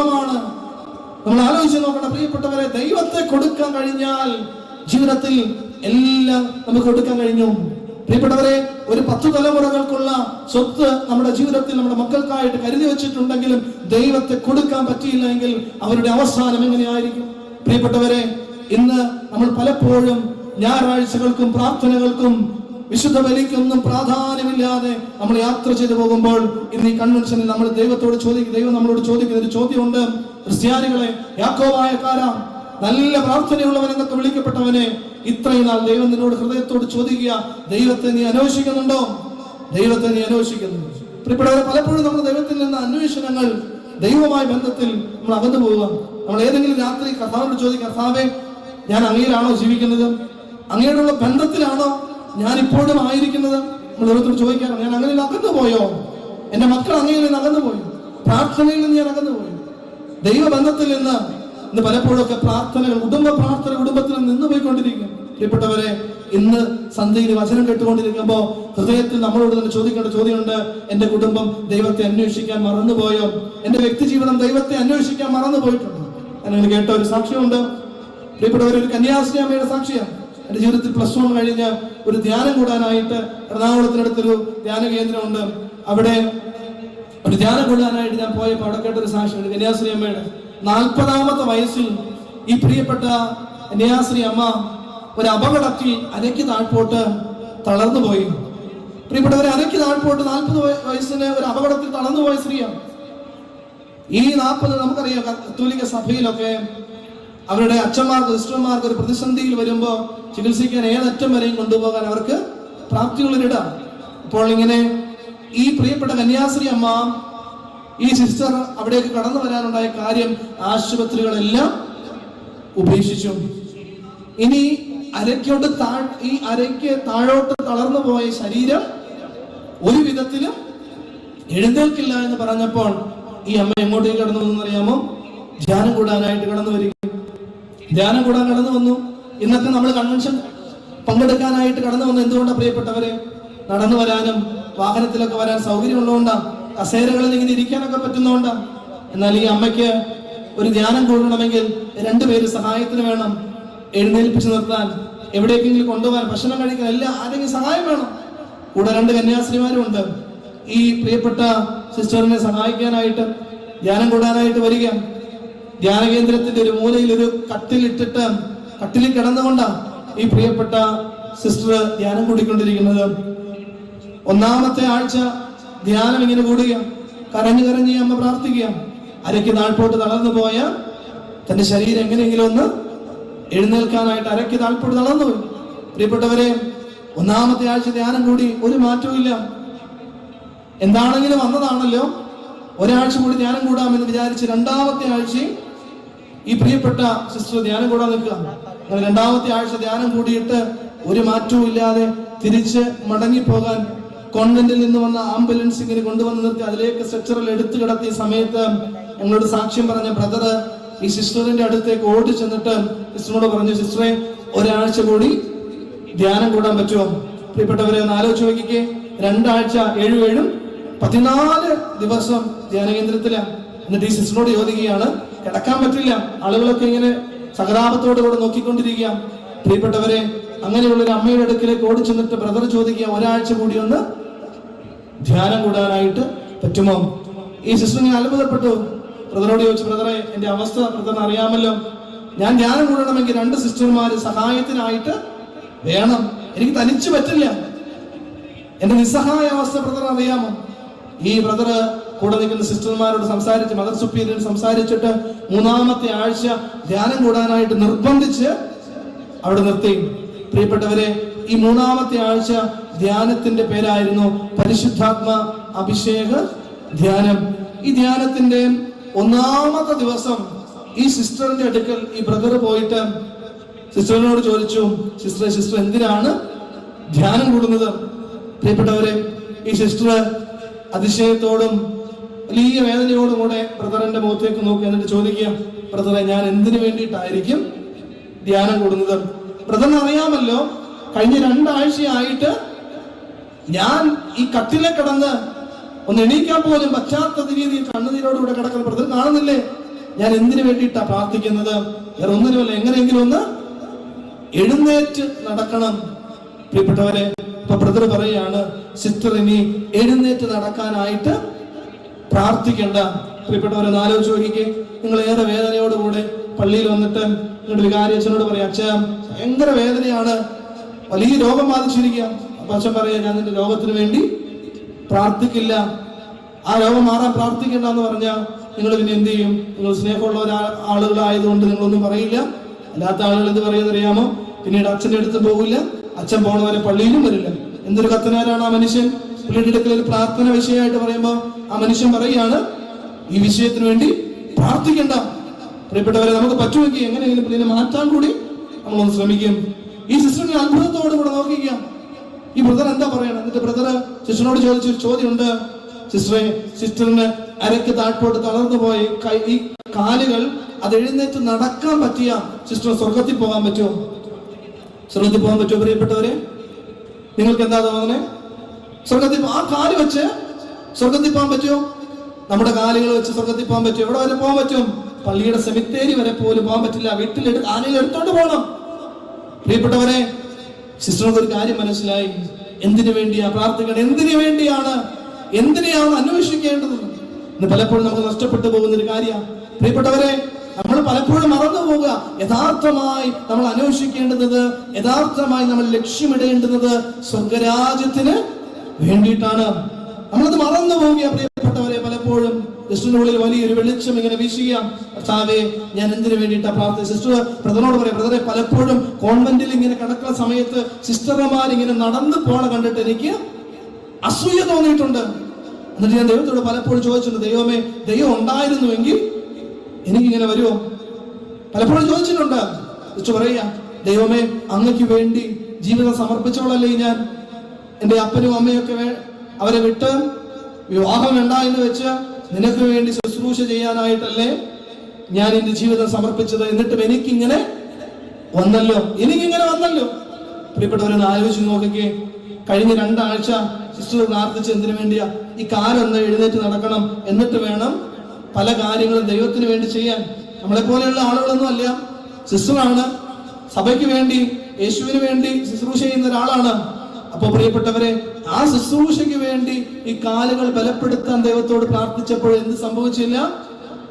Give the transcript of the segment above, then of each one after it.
ദൈവമാണ് നമ്മൾ ആലോചിച്ച് നോക്കണം പ്രിയപ്പെട്ടവരെ ദൈവത്തെ കൊടുക്കാൻ കഴിഞ്ഞാൽ ജീവിതത്തിൽ എല്ലാം നമുക്ക് കൊടുക്കാൻ കഴിഞ്ഞു. പ്രിയപ്പെട്ടവരെ ഒരു പത്ത് തലമുറകൾക്കുള്ള സ്വത്ത് നമ്മുടെ ജീവിതത്തിൽ നമ്മുടെ മക്കൾക്കായിട്ട് കരുതി വെച്ചിട്ടുണ്ടെങ്കിലും ദൈവത്തെ കൊടുക്കാൻ പറ്റിയില്ല എങ്കിൽ അവരുടെ അവസാനം എങ്ങനെയായിരിക്കും? പ്രിയപ്പെട്ടവരെ ഇന്ന് നമ്മൾ പലപ്പോഴും ഞായറാഴ്ചകൾക്കും പ്രാർത്ഥനകൾക്കും വിശുദ്ധ ബലിക്കൊന്നും പ്രാധാന്യമില്ലാതെ നമ്മൾ യാത്ര ചെയ്തു പോകുമ്പോൾ ഇന്ന് ഈ കൺവെൻഷനിൽ നമ്മൾ ദൈവത്തോട് ചോദിക്കും ദൈവം നമ്മളോട് ചോദിക്കുന്ന ഒരു ചോദ്യമുണ്ട്. ക്രിസ്ത്യാനികളെ യാക്കോവായ കാല നല്ല പ്രാർത്ഥനയുള്ളവൻ എന്നൊക്കെ വിളിക്കപ്പെട്ടവനെ ഇത്രയും നാൾ ദൈവം നിന്നോട് ഹൃദയത്തോട് ചോദിക്കുക ദൈവത്തെ നീ അന്വേഷിക്കുന്നുണ്ടോ? ദൈവത്തെ നീ അന്വേഷിക്കുന്നു പ്രിയപ്പെട്ടവരെ പലപ്പോഴും നമ്മൾ ദൈവത്തിൽ നിന്ന് അന്വേഷണങ്ങൾ ദൈവമായ ബന്ധത്തിൽ നമ്മൾ അകന്നു പോവുക. നമ്മൾ ഏതെങ്കിലും രാത്രി കർത്താവിനോട് ചോദിക്കും കർത്താവെ ഞാൻ അങ്ങയിലാണോ ജീവിക്കുന്നത്? അങ്ങയോടുള്ള ബന്ധത്തിലാണോ ഞാൻ ഇപ്പോഴും ആയിരിക്കുന്നത് നമ്മൾ ദൈവത്തോട് ഞാൻ അങ്ങനെ അകന്നു പോയോ എന്റെ മക്കൾ അങ്ങനെ നിന്ന് അകന്നു പോയി പ്രാർത്ഥനയിൽ നിന്ന് ഞാൻ അകന്നു പോയി ദൈവബന്ധത്തിൽ നിന്ന് ഇന്ന് പലപ്പോഴൊക്കെ പ്രാർത്ഥനകൾ കുടുംബ പ്രാർത്ഥന കുടുംബത്തിൽ നിന്ന് പോയിക്കൊണ്ടിരിക്കും. പ്രിയപ്പെട്ടവരെ ഇന്ന് സന്ധ്യയിൽ വചനം കേട്ടുകൊണ്ടിരിക്കുമ്പോൾ ഹൃദയത്തിൽ നമ്മളോട് തന്നെ ചോദിക്കേണ്ട ചോദ്യമുണ്ട്. എന്റെ കുടുംബം ദൈവത്തെ അന്വേഷിക്കാൻ മറന്നുപോയോ? എന്റെ വ്യക്തി ജീവിതം ദൈവത്തെ അന്വേഷിക്കാൻ മറന്നു പോയിട്ടുണ്ടോ അങ്ങനെ കേട്ട ഒരു സാക്ഷ്യമുണ്ട് പ്രിയപ്പെട്ടവർ ഒരു അമ്മയുടെ സാക്ഷിയാണ്. എന്റെ ജീവിതത്തിൽ പ്ലസ് വൺ കഴിഞ്ഞ് ഒരു ധ്യാനം കൂടാനായിട്ട് എറണാകുളത്തിനടുത്തൊരു ധ്യാന കേന്ദ്രമുണ്ട്. അവിടെ ഒരു ധ്യാനം കൂടാനായിട്ട് ഞാൻ പോയപ്പോൾ അവിടെ കേട്ടൊരു സാക്ഷിയുണ്ട് കന്യാശ്രീ അമ്മയുടെ. നാൽപ്പതാമത്തെ വയസ്സിൽ ഈ പ്രിയപ്പെട്ട കന്യാശ്രീ അമ്മ ഒരു അപകടത്തിൽ അരയ്ക്ക് താഴ്പോട്ട് തളർന്നു പോയി. പ്രിയപ്പെട്ടവരെ അരയ്ക്ക് താഴ്പോട്ട് നാൽപ്പത് വയസ്സിന് ഒരു അപകടത്തിൽ തളർന്നു പോയ സ്ത്രീയാണ്. ഈ നാൽപ്പത് നമുക്കറിയാം കത്തോലിക്ക സഭയിലൊക്കെ അവരുടെ അച്ഛന്മാർക്ക് സിസ്റ്റർമാർക്ക് ഒരു പ്രതിസന്ധിയിൽ വരുമ്പോൾ ചികിത്സിക്കാൻ ഏതറ്റം വരെയും കൊണ്ടുപോകാൻ അവർക്ക് പ്രാപ്തിയുള്ളൊരിടം. അപ്പോൾ ഇങ്ങനെ ഈ പ്രിയപ്പെട്ട കന്യാസ്ത്രീ അമ്മ ഈ സിസ്റ്റർ അവിടേക്ക് കടന്നു വരാനുണ്ടായ കാര്യം ആശുപത്രികളെല്ലാം ഉപേക്ഷിച്ചു. ഇനി അരയ്ക്കോട്ട് താ ഈ അരയ്ക്ക് താഴോട്ട് തളർന്നു പോയ ശരീരം ഒരു വിധത്തിലും എഴുന്നേൽക്കില്ല എന്ന് പറഞ്ഞപ്പോൾ ഈ അമ്മ എങ്ങോട്ടേക്ക് കടന്നു അറിയാമോ ധ്യാനം കൂടാനായിട്ട് കടന്നു വരിക. ധ്യാനം കൂടാൻ കടന്നു വന്നു. ഇന്നത്തെ നമ്മൾ കൺവെൻഷൻ പങ്കെടുക്കാനായിട്ട് കടന്നു വന്നു എന്തുകൊണ്ടാണ് പ്രിയപ്പെട്ടവരെ? നടന്നു വരാനും വാഹനത്തിലൊക്കെ വരാൻ സൗകര്യമുള്ളതുകൊണ്ടാണ് കസേരകളിൽ ഇങ്ങനെ ഇരിക്കാനൊക്കെ പറ്റുന്നതുകൊണ്ടാണ് എന്നാൽ ഈ അമ്മയ്ക്ക് ഒരു ധ്യാനം കൂടണമെങ്കിൽ രണ്ടുപേര് സഹായത്തിന് വേണം. എഴുന്നേൽപ്പിച്ച് നിർത്താൻ എവിടേക്കെങ്കിലും കൊണ്ടുപോകാൻ ഭക്ഷണം കഴിക്കാൻ എല്ലാം ആരെങ്കിലും സഹായം വേണം. കൂടെ രണ്ട് കന്യാസ്ത്രീമാരും ഉണ്ട്. ഈ പ്രിയപ്പെട്ട സിസ്റ്ററിനെ സഹായിക്കാനായിട്ട് ധ്യാനം കൂടാനായിട്ട് വരിക. ധ്യാന കേന്ദ്രത്തിന്റെ ഒരു മൂലയിൽ ഒരു കട്ടിലിട്ടിട്ട് കട്ടിലിൽ കിടന്നുകൊണ്ടാണ് ഈ പ്രിയപ്പെട്ട സിസ്റ്റർ ധ്യാനം കൂടിക്കൊണ്ടിരിക്കുന്നത്. ഒന്നാമത്തെ ആഴ്ച ധ്യാനം ഇങ്ങനെ കൂടുക കരഞ്ഞു കരഞ്ഞ് അമ്മ പ്രാർത്ഥിക്കുക. അരയ്ക്ക് താഴ്പോട്ട് തളർന്നു പോയ തന്റെ ശരീരം എങ്ങനെയെങ്കിലും ഒന്ന് എഴുന്നേൽക്കാനായിട്ട് അരയ്ക്ക് താഴ്പോട്ട് തളർന്നു പോയി. പ്രിയപ്പെട്ടവരെ ഒന്നാമത്തെ ആഴ്ച ധ്യാനം കൂടി ഒരു മാറ്റവും ഇല്ല. എന്താണെങ്കിലും വന്നതാണല്ലോ. ഒരാഴ്ച കൂടി ധ്യാനം കൂടാമെന്ന് വിചാരിച്ച് രണ്ടാമത്തെ ആഴ്ചയും ഈ പ്രിയപ്പെട്ട സിസ്റ്റർ ധ്യാനം കൂടാൻ നിൽക്കുക. രണ്ടാമത്തെ ആഴ്ച ധ്യാനം കൂടിയിട്ട് ഒരു മാറ്റവും ഇല്ലാതെ തിരിച്ച് മടങ്ങിപ്പോകാൻ കോൺവെന്റിൽ നിന്ന് വന്ന ആംബുലൻസ് ഇങ്ങനെ കൊണ്ടുവന്ന് നിർത്തി അതിലേക്ക് സ്ട്രക്ചറിൽ എടുത്തു കിടത്തിയ സമയത്ത് ഞങ്ങളോട് സാക്ഷ്യം പറഞ്ഞ ബ്രദർ ഈ സിസ്റ്ററിന്റെ അടുത്തേക്ക് ഓടി ചെന്നിട്ട് സിസ്റ്ററിനോട് പറഞ്ഞു സിസ്റ്ററെ ഒരാഴ്ച കൂടി ധ്യാനം കൂടാൻ പറ്റുമോ? പ്രിയപ്പെട്ടവരെ ഒന്ന് ആലോചിച്ച് നോക്കിക്കേ. രണ്ടാഴ്ച ഏഴു ഏഴും പതിനാല് ദിവസം ധ്യാന കേന്ദ്രത്തിലാണ്. എന്നിട്ട് ഈ സിസ്റ്ററിനോട് ചോദിക്കുകയാണ് കിടക്കാൻ പറ്റില്ല. ആളുകളൊക്കെ ഇങ്ങനെ സഹതാപത്തോടു കൂടെ നോക്കിക്കൊണ്ടിരിക്കുക പ്രിയപ്പെട്ടവരെ അങ്ങനെയുള്ള ഒരു അമ്മയുടെ അടുക്കിലേക്ക് ഓടിച്ചെന്നിട്ട് ബ്രദർ ചോദിക്കുക ഒരാഴ്ച കൂടി ഒന്ന് ധ്യാനം കൂടാനായിട്ട് പറ്റുമോ? ഈ സിസ്റ്റർ ഞാൻ അത്ഭുതപ്പെട്ടു. ബ്രദറോട് ചോദിച്ചു ബ്രദറെ എന്റെ അവസ്ഥ ബ്രദറിന് അറിയാമല്ലോ. ഞാൻ ധ്യാനം കൂടണമെങ്കിൽ രണ്ട് സിസ്റ്റർമാര് സഹായത്തിനായിട്ട് വേണം. എനിക്ക് തനിച്ച് പറ്റില്ല. എന്റെ നിസ്സഹായ അവസ്ഥ ബ്രദർ അറിയാമോ? ഈ ബ്രദർ കൂടെ നിൽക്കുന്ന സിസ്റ്റർമാരോട് സംസാരിച്ച് മദർ സുപ്പീരിയർ സംസാരിച്ചിട്ട് മൂന്നാമത്തെ ആഴ്ച ധ്യാനം കൂടാനായിട്ട് നിർബന്ധിച്ച് അവിടെ നിർത്തി. പ്രിയപ്പെട്ടവരെ ഈ മൂന്നാമത്തെ ആഴ്ച ധ്യാനത്തിന്റെ പേരായിരുന്നു പരിശുദ്ധാത്മ അഭിഷേക ധ്യാനം. ഈ ധ്യാനത്തിന്റെ ഒന്നാമത്തെ ദിവസം ഈ സിസ്റ്ററിന്റെ അടുക്കൽ ഈ ബ്രദർ പോയിട്ട് സിസ്റ്ററിനോട് ചോദിച്ചു സിസ്റ്റർ സിസ്റ്റർ എന്തിനാണ് ധ്യാനം കൂടുന്നത്? പ്രിയപ്പെട്ടവരെ ഈ സിസ്റ്റർ അതിശയത്തോടും വലിയ വേദനയോടുകൂടെ ബ്രദറിന്റെ മുഖത്തേക്ക് നോക്കി എന്നിട്ട് ചോദിക്കുക ബ്രദറെ ഞാൻ എന്തിനു വേണ്ടിയിട്ടായിരിക്കും ധ്യാനം കൂടുന്നത്? ബ്രദറിന് അറിയാമല്ലോ കഴിഞ്ഞ രണ്ടാഴ്ചയായിട്ട് ഞാൻ ഈ കട്ടിലെ കിടന്ന് ഒന്ന് എണീക്കാൻ പോലും പറ്റാത്ത രീതിയിൽ കണ്ണുനീരോടുകൂടെ കിടക്കുന്ന ബ്രദർ കാണുന്നില്ലേ? ഞാൻ എന്തിനു വേണ്ടിയിട്ടാ പ്രാർത്ഥിക്കുന്നത്? വേറെ ഒന്നിനുമല്ല എങ്ങനെയെങ്കിലും ഒന്ന് എഴുന്നേറ്റ് നടക്കണം. പ്രിയപ്പെട്ടവരെ ഇപ്പൊ ബ്രദർ പറയാണ് സിസ്റ്റർ ഇനി എഴുന്നേറ്റ് നടക്കാനായിട്ട് പ്രാർത്ഥിക്കേണ്ട. പ്രിയപ്പെട്ടവരെ ആലോചിച്ച് നോക്കിക്കേ. നിങ്ങൾ ഏറെ വേദനയോടുകൂടെ പള്ളിയിൽ വന്നിട്ട് നിങ്ങളുടെ വികാരി അച്ഛനോട് പറയാം. അച്ഛ ഭയങ്കര വേദനയാണ്. വലിയ രോഗം ബാധിച്ചിരിക്കുക. അപ്പൊ അച്ഛൻ പറയാം ഞാൻ നിന്റെ രോഗത്തിന് വേണ്ടി പ്രാർത്ഥിക്കില്ല. ആ രോഗം മാറാൻ പ്രാർത്ഥിക്കണ്ട എന്ന് പറഞ്ഞാൽ നിങ്ങൾ പിന്നെ എന്ത് ചെയ്യും? നിങ്ങൾ സ്നേഹമുള്ള ആളുകളായതുകൊണ്ട് നിങ്ങളൊന്നും പറയില്ല. അല്ലാത്ത ആളുകൾ എന്ത് പറയുന്നറിയാമോ? പിന്നീട് അച്ഛന്റെ അടുത്ത് പോകില്ല അച്ഛൻ പോണവരെ പള്ളിയിലും വരില്ല. എന്തൊരു കത്തനാരാണ് ആ മനുഷ്യൻ? പുള്ളിയുടെ അടുക്കൽ ഒരു പ്രാർത്ഥന വിഷയമായിട്ട് പറയുമ്പോൾ ആ മനുഷ്യൻ പറയുകയാണ് ഈ വിഷയത്തിന് വേണ്ടി പ്രാർത്ഥിക്കണ്ട. പ്രിയപ്പെട്ടവരെ നമുക്ക് പറ്റുമെങ്കിൽ എങ്ങനെയെങ്കിലും ഇതിനെ മാറ്റാൻ കൂടി നമ്മളൊന്ന് ശ്രമിക്കും. ഈ സിസ്റ്ററിനെ അത്ഭുതത്തോട് കൂടെ നോക്കിക്കുക. ഈ ബ്രദർ എന്താ പറയണം? എന്നിട്ട് ബ്രദർ സിസ്റ്ററിനോട് ചോദിച്ചൊരു ചോദ്യമുണ്ട്. സിസ്റ്ററെ സിസ്റ്ററിന് അരക്ക് താഴ്പോട്ട് തളർന്നു പോയി കൈ ഈ കാലുകൾ അത് എഴുന്നേറ്റ് നടക്കാൻ പറ്റിയ. സിസ്റ്റർ സ്വർഗത്തിൽ പോകാൻ പറ്റുമോ? സ്വർഗത്തിൽ പോകാൻ പറ്റുമോ പ്രിയപ്പെട്ടവരെ? നിങ്ങൾക്ക് എന്താ തോന്നുന്നത് സ്വർഗത്തിൽ ആ കാൽ വെച്ച് സ്വർഗത്തിൽ പോകാൻ പറ്റുമോ? നമ്മുടെ കാലുകൾ വെച്ച് സ്വർഗത്തിൽ പോകാൻ പറ്റും എവിടെ വരെ പോകാൻ പറ്റും? പള്ളിയുടെ സെമിത്തേരി വരെ പോലും പോകാൻ പറ്റില്ല. വീട്ടിൽ ആനയിൽ എടുത്തോണ്ട് പോകണം പ്രിയപ്പെട്ടവരെ സിസ്റ്റർക്ക് ഒരു കാര്യം മനസ്സിലായി. എന്തിനു വേണ്ടിയാ പ്രാർത്ഥിക്കണം എന്തിനു വേണ്ടിയാണ്? എന്തിനെയാണ് അന്വേഷിക്കേണ്ടത്? ഇന്ന് പലപ്പോഴും നമുക്ക് നഷ്ടപ്പെട്ടു പോകുന്ന ഒരു കാര്യമാണ് പ്രിയപ്പെട്ടവരെ നമ്മൾ പലപ്പോഴും മറന്നു പോവുക. യഥാർത്ഥമായി നമ്മൾ അന്വേഷിക്കേണ്ടത് യഥാർത്ഥമായി നമ്മൾ ലക്ഷ്യമിടേണ്ടുന്നത് സ്വർഗരാജ്യത്തിന് വേണ്ടിയിട്ടാണ്. നമ്മളത് മറന്നു പോവുക പ്രിയപ്പെട്ടവരെ. പലപ്പോഴും ക്രിസ്തുവിനുള്ളിൽ വലിയൊരു വെളിച്ചം ഇങ്ങനെ വീശുകയാം. കർത്താവെ ഞാൻ എന്തിനു വേണ്ടിയിട്ടാ പ്രാർത്ഥന സിസ്റ്റർ ബ്രദറിനോട് പറയാം ബ്രദറെ പലപ്പോഴും കോൺവെന്റിൽ ഇങ്ങനെ കിടക്കുന്ന സമയത്ത് സിസ്റ്റർമാർ ഇങ്ങനെ നടന്നു പോണ കണ്ടിട്ട് എനിക്ക് അസൂയ തോന്നിയിട്ടുണ്ട്. എന്നിട്ട് ഞാൻ ദൈവത്തോട് പലപ്പോഴും ചോദിച്ചിട്ടുണ്ട് ദൈവമേ ദൈവം ഉണ്ടായിരുന്നുവെങ്കിൽ എനിക്കിങ്ങനെ വരുമോ പലപ്പോഴും ചോദിച്ചിട്ടുണ്ട്. സിസ്റ്റർ പറയുക ദൈവമേ അങ്ങക്ക് വേണ്ടി ജീവിതം സമർപ്പിച്ചോളല്ലേ ഞാൻ? എന്റെ അപ്പനും അമ്മയൊക്കെ അവരെ വിട്ട് വിവാഹം വേണ്ട എന്ന് വെച്ച് നിനക്ക് വേണ്ടി ശുശ്രൂഷ ചെയ്യാനായിട്ടല്ലേ ഞാൻ എന്റെ ജീവിതം സമർപ്പിച്ചത്? എന്നിട്ടും എനിക്കിങ്ങനെ വന്നല്ലോ. എനിക്കിങ്ങനെ വന്നല്ലോ. പ്രിയപ്പെട്ടവരൊന്ന് ആലോചിച്ച് നോക്കിക്കേ. കഴിഞ്ഞ രണ്ടാഴ്ച സിസ്റ്റർ പ്രാർത്ഥിച്ച് എന്തിനു വേണ്ടിയാ? ഈ കാലൊന്ന് എഴുന്നേറ്റ് നടക്കണം. എന്നിട്ട് വേണം പല കാര്യങ്ങളും ദൈവത്തിന് വേണ്ടി ചെയ്യാൻ. നമ്മളെ പോലെയുള്ള ആളുകളൊന്നും അല്ല. സിസ്റ്ററാണ്. സഭയ്ക്ക് വേണ്ടി യേശുവിന് വേണ്ടി ശുശ്രൂഷ ചെയ്യുന്ന ഒരാളാണ്. അപ്പൊ പ്രിയപ്പെട്ടവരെ ആ ശുശ്രൂഷയ്ക്ക് വേണ്ടി ഈ കാലുകൾ ബലപ്പെടുത്താൻ ദൈവത്തോട് പ്രാർത്ഥിച്ചപ്പോൾ എന്ത് സംഭവിച്ചില്ല?